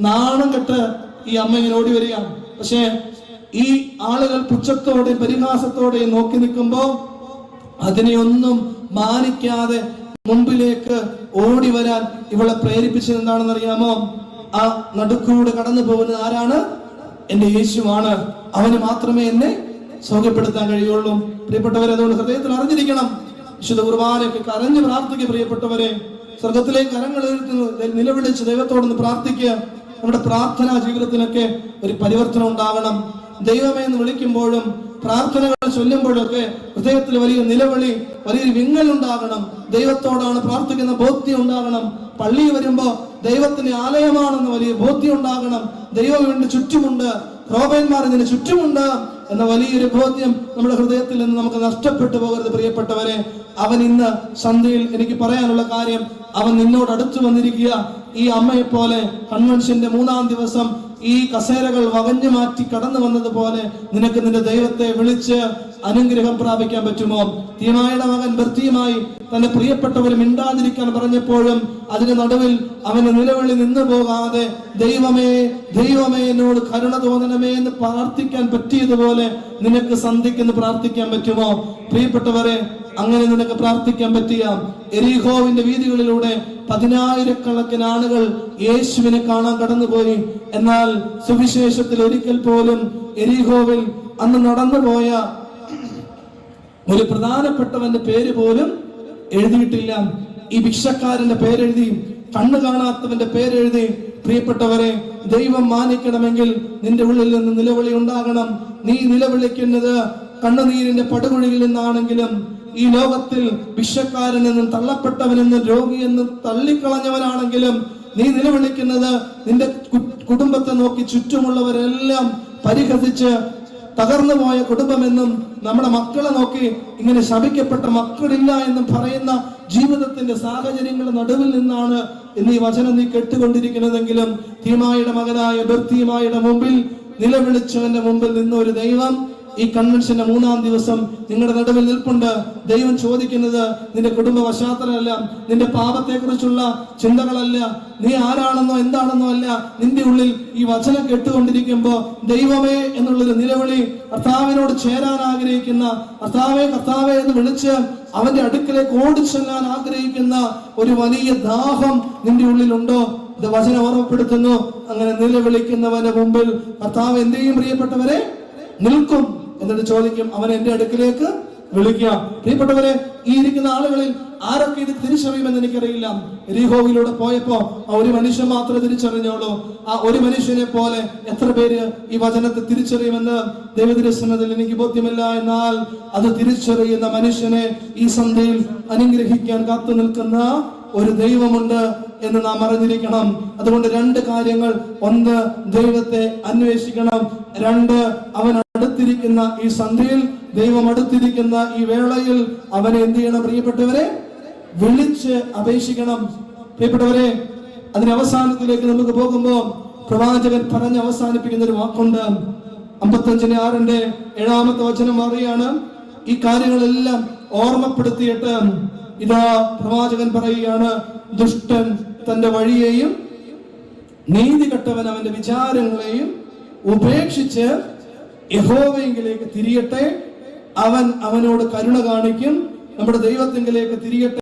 നാണം കെട്ട് ഈ അമ്മ ഇങ്ങനെ ഓടി വരികയാണ്. പക്ഷേ ഈ ആളുകൾ പുച്ഛത്തോടെ പരിഹാസത്തോടെ നോക്കി നിൽക്കുമ്പോൾ അതിനെയൊന്നും മാനിക്കാതെ മുമ്പിലേക്ക് ഓടി വരാൻ ഇവളെ പ്രേരിപ്പിച്ചത് എന്താണെന്ന് അറിയാമോ? ആ നടുക്കൂടെ കടന്നു പോകുന്നത് ആരാണ്? എന്റെ യേശുവാണ്. അവന് മാത്രമേ എന്നെ സൗഖ്യപ്പെടുത്താൻ കഴിയുള്ളൂ. പ്രിയപ്പെട്ടവരെ അതുകൊണ്ട് ഹൃദയത്തിൽ അറിഞ്ഞിരിക്കണം. വിശുദ്ധ കുർബാനയൊക്കെ കരഞ്ഞ് പ്രാർത്ഥിക്കുക പ്രിയപ്പെട്ടവരെ. സ്വർഗത്തിലേക്ക് കരങ്ങൾ നിലവിളിച്ച് ദൈവത്തോടൊന്ന് പ്രാർത്ഥിക്കുക. നമ്മുടെ പ്രാർത്ഥനാ ജീവിതത്തിലൊക്കെ ഒരു പരിവർത്തനം ഉണ്ടാകണം ദൈവമേ എന്ന് വിളിക്കുമ്പോഴും പ്രാർത്ഥനകൾ ചൊല്ലുമ്പോഴൊക്കെ ഹൃദയത്തിൽ വലിയ നിലവിളി വലിയൊരു വിങ്ങൽ ഉണ്ടാകണം. ദൈവത്തോടാണ് പ്രാർത്ഥിക്കുന്ന ബോധ്യം ഉണ്ടാകണം. പള്ളി വരുമ്പോ ദൈവത്തിന്റെ ആലയമാണെന്ന് വലിയ ബോധ്യം ഉണ്ടാകണം. ദൈവം ഇതിന്റെ ചുറ്റുമുണ്ട്. റോബന്മാർ ഇതിന് ചുറ്റുമുണ്ട്. എന്ന വലിയൊരു ബോധ്യം നമ്മുടെ ഹൃദയത്തിൽ നിന്ന് നമുക്ക് നഷ്ടപ്പെട്ടു പോകരുത് പ്രിയപ്പെട്ടവരെ. അവൻ ഇന്ന് സന്ധ്യയിൽ എനിക്ക് പറയാനുള്ള കാര്യം അവൻ നിന്നോട് അടുത്തു വന്നിരിക്കുക. ഈ അമ്മയെപ്പോലെ കൺവെൻഷന്റെ മൂന്നാം ദിവസം ഈ കസേരകൾ വകഞ്ഞു മാറ്റി കടന്നു വന്നതുപോലെ നിനക്ക് നിന്റെ ദൈവത്തെ വിളിച്ച് അനുഗ്രഹം പ്രാപിക്കാൻ പറ്റുമോ? തീമായുടെ മകൻ ഭർത്തിയുമായി തന്റെ പ്രിയപ്പെട്ടവർ മിണ്ടാതിരിക്കാൻ പറഞ്ഞപ്പോഴും അതിന് നടുവിൽ അവന് നിലവിളി നിന്നു പോകാതെ ദൈവമേ ദൈവമേ എന്നോട് കരുണ തോന്നണമേ എന്ന് പ്രാർത്ഥിക്കാൻ പറ്റിയതുപോലെ നിനക്ക് സന്ധിക്കെന്ന് പ്രാർത്ഥിക്കാൻ പറ്റുമോ? പ്രിയപ്പെട്ടവരെ അങ്ങനെ നിനക്ക് പ്രാർത്ഥിക്കാൻ പറ്റിയ എരിഹോവിന്റെ വീതികളിലൂടെ പതിനായിരക്കണക്കിന് ആളുകൾ യേശുവിനെ കാണാൻ കടന്നുപോയി. എന്നാൽ സുവിശേഷത്തിൽ ഒരിക്കൽ പോലും എരിഹോവിൽ അന്ന് നടന്നുപോയ ഒരു പ്രധാനപ്പെട്ടവന്റെ പേര് പോലും എഴുതിയിട്ടില്ല. ഈ ഭിക്ഷക്കാരന്റെ പേരെഴുതി കണ്ണു കാണാത്തവന്റെ പേരെഴുതി. പ്രിയപ്പെട്ടവരെ ദൈവം മാനിക്കണമെങ്കിൽ നിന്റെ ഉള്ളിൽ നിന്ന് നിലവിളി ഉണ്ടാകണം. നീ നിലവിളിക്കുന്നത് കണ്ണുനീരിന്റെ പടുകുഴിയിൽ നിന്നാണെങ്കിലും ഈ ലോകത്തിൽ ഭിക്ഷക്കാരനെന്നും തള്ളപ്പെട്ടവനെന്നും രോഗിയെന്നും തള്ളിക്കളഞ്ഞവനാണെങ്കിലും നീ നിലവിളിക്കുന്നത് നിന്റെ കുടുംബത്തെ നോക്കി ചുറ്റുമുള്ളവരെല്ലാം പരിഹസിച്ച് തകർന്നു പോയ കുടുംബമെന്നും നമ്മുടെ മക്കളെ നോക്കി ഇങ്ങനെ ശപിക്കപ്പെട്ട മക്കളില്ല എന്നും പറയുന്ന ജീവിതത്തിന്റെ സാഹചര്യങ്ങളുടെ നടുവിൽ നിന്നാണ് ഇന്ന് ഈ വചനം നീ കേട്ടുകൊണ്ടിരിക്കുന്നതെങ്കിലും തീമായുടെ മകനായ ബർത്തീമായുടെ മുമ്പിൽ നിലവിളിച്ചവന്റെ മുമ്പിൽ നിന്ന ഒരു ദൈവം ഈ കൺവെൻഷന്റെ മൂന്നാം ദിവസം നിങ്ങളുടെ നടുവിൽ നിൽപ്പുണ്ട്. ദൈവം ചോദിക്കുന്നത് നിന്റെ കുടുംബ പശ്ചാത്തലമല്ല നിന്റെ പാപത്തെക്കുറിച്ചുള്ള ചിന്തകളല്ല നീ ആരാണെന്നോ എന്താണെന്നോ അല്ല നിന്റെ ഉള്ളിൽ ഈ വചനം കേട്ടുകൊണ്ടിരിക്കുമ്പോ ദൈവമേ എന്നുള്ളൊരു നിലവിളി കർത്താവിനോട് ചേരാൻ ആഗ്രഹിക്കുന്ന കർത്താവേ കർത്താവേ എന്ന് വിളിച്ച് അവന്റെ അടുക്കലേക്ക് ഓടിച്ചെല്ലാൻ ആഗ്രഹിക്കുന്ന ഒരു വലിയ ദാഹം നിന്റെ ഉള്ളിലുണ്ടോ? ഇത് വചനം ഓർമ്മപ്പെടുത്തുന്നു. അങ്ങനെ നിലവിളിക്കുന്നവന്റെ മുമ്പിൽ കർത്താവ് എന്തെയും പ്രിയപ്പെട്ടവരെ നിൽക്കും. എന്നിട്ട് ചോദിക്കും അവൻ എന്റെ അടുക്കിലേക്ക് വിളിക്കുക. പ്രിയപ്പെട്ടവരെ ഈ ഇരിക്കുന്ന ആളുകളിൽ ആരൊക്കെ ഇത് തിരിച്ചറിയുമെന്ന് എനിക്കറിയില്ല. രീഹോവിലൂടെ പോയപ്പോ ആ ഒരു മനുഷ്യൻ മാത്രമേ തിരിച്ചറിഞ്ഞോളൂ ആ ഒരു മനുഷ്യനെ പോലെ എത്ര പേര് ഈ വചനത്തെ തിരിച്ചറിയുമെന്ന് ദൈവതിരസനത്തിൽ എനിക്ക് ബോധ്യമില്ല. എന്നാൽ അത് തിരിച്ചറിയുന്ന മനുഷ്യനെ ഈ സന്ധ്യയിൽ അനുഗ്രഹിക്കാൻ കാത്തു നിൽക്കുന്ന ഒരു ദൈവമുണ്ട് എന്ന് നാം അറിഞ്ഞിരിക്കണം. അതുകൊണ്ട് രണ്ട് കാര്യങ്ങൾ. ഒന്ന് ദൈവത്തെ അന്വേഷിക്കണം. രണ്ട് അവൻ അടുത്തിരിക്കുന്ന ഈ സന്ധ്യയിൽ ദൈവം അടുത്തിരിക്കുന്ന ഈ വേളയിൽ അവനെ എന്ത് ചെയ്യണം പ്രിയപ്പെട്ടവരെ? വിളിച്ച് അപേക്ഷിക്കണം. പ്രിയപ്പെട്ടവരെ അതിന് അവസാനത്തിലേക്ക് നമുക്ക് പോകുമ്പോൾ പ്രവാചകൻ പറഞ്ഞ് അവസാനിപ്പിക്കുന്ന ഒരു വാക്കുണ്ട്. അമ്പത്തഞ്ചിന് ആറിന്റെ ഏഴാമത്തെ വചനം മാറിയാണ്. ഈ കാര്യങ്ങളെല്ലാം ഓർമ്മപ്പെടുത്തിയിട്ട് ഇതാ പ്രവാചകൻ പറയുകയാണ് ദുഷ്ടൻ തന്റെ വഴിയെയും നീതി കെട്ടവൻ അവന്റെ വിചാരങ്ങളെയും ഉപേക്ഷിച്ച് യഹോവയെങ്കിലേക്ക് തിരിയട്ടെ. അവൻ അവനോട് കരുണ കാണിക്കും. നമ്മുടെ ദൈവത്തിങ്കിലേക്ക് തിരിയട്ടെ.